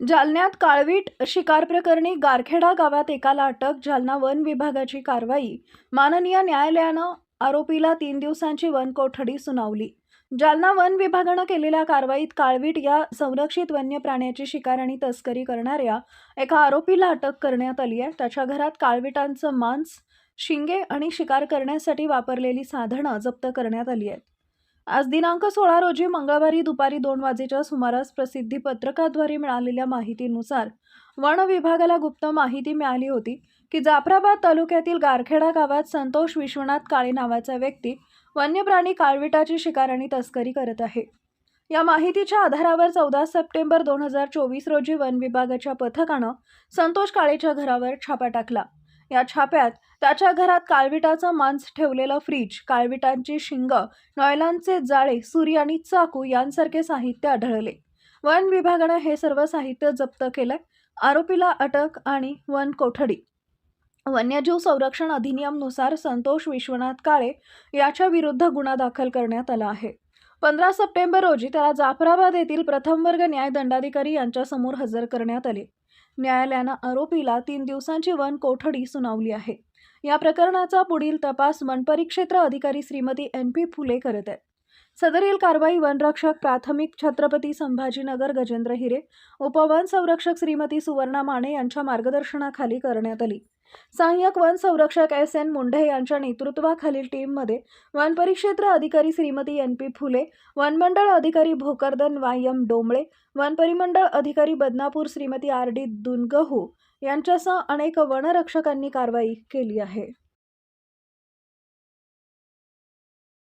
जालन्यात काळवीट शिकार प्रकरणी गारखेडा गावात एकाला अटक जालना वन विभागाची कारवाई. माननीय न्यायालयानं आरोपीला तीन दिवसांची वन कोठडी सुनावली. जालना वन विभागानं केलेल्या कारवाईत काळवीट या संरक्षित वन्य प्राण्याची शिकार आणि तस्करी करणाऱ्या एका आरोपीला अटक करण्यात आली आहे. त्याच्या घरात काळविटांचं मांस शिंगे आणि शिकार करण्यासाठी वापरलेली साधनं जप्त करण्यात आली आहेत. आज दिनांक सोळा रोजी मंगळवारी दुपारी दोन वाजेच्या सुमारास प्रसिद्धी पत्रकाद्वारे मिळालेल्या माहितीनुसार वन विभागाला गुप्त माहिती मिळाली होती की जाफराबाद तालुक्यातील गारखेडा गावात संतोष विश्वनाथ काळे नावाचा व्यक्ती वन्यप्राणी काळविटाची शिकार आणि तस्करी करत आहे. या माहितीच्या आधारावर चौदा सप्टेंबर दोन हजार चोवीस रोजी वन विभागाच्या पथकानं संतोष काळेच्या घरावर छापा टाकला. या छाप्यात त्याच्या घरात काळविटाचा मांस ठेवलेलं फ्रीज काळविटांची शिंग नॉयलांचे जाळे सुरी आणि चाकू यांसारखे साहित्य आढळले. वन विभागानं हे सर्व साहित्य जप्त केलंय. आरोपीला अटक आणि वन कोठडी. वन्यजीव संरक्षण अधिनियमनुसार संतोष विश्वनाथ काळे याच्या विरुद्ध गुन्हा दाखल करण्यात आला आहे. पंधरा सप्टेंबर रोजी त्याला जाफराबाद येथील प्रथम वर्ग न्याय दंडाधिकारी यांच्यासमोर हजर करण्यात आले. न्यायालयानं आरोपीला तीन दिवसांची वन कोठडी सुनावली आहे. या प्रकरणाचा पुढील तपास वनपरिक्षेत्र अधिकारी श्रीमती एन पी फुले करत आहेत. सदरील कारवाई वनरक्षक प्राथमिक छत्रपती संभाजीनगर गजेंद्र हिरे उपवन संरक्षक श्रीमती सुवर्णा माने यांच्या मार्गदर्शनाखाली करण्यात आली. सहाय्यक वन संरक्षक एस एन मुंढे यांच्या नेतृत्वाखालील टीममध्ये वनपरिक्षेत्र अधिकारी श्रीमती एन पी फुले वनमंडळ अधिकारी भोकरदन वाय एम डोंबळे वनपरिमंडळ अधिकारी बदनापूर श्रीमती आर डी दुनगहू यांच्यासह अनेक वनरक्षकांनी कारवाई केली आहे.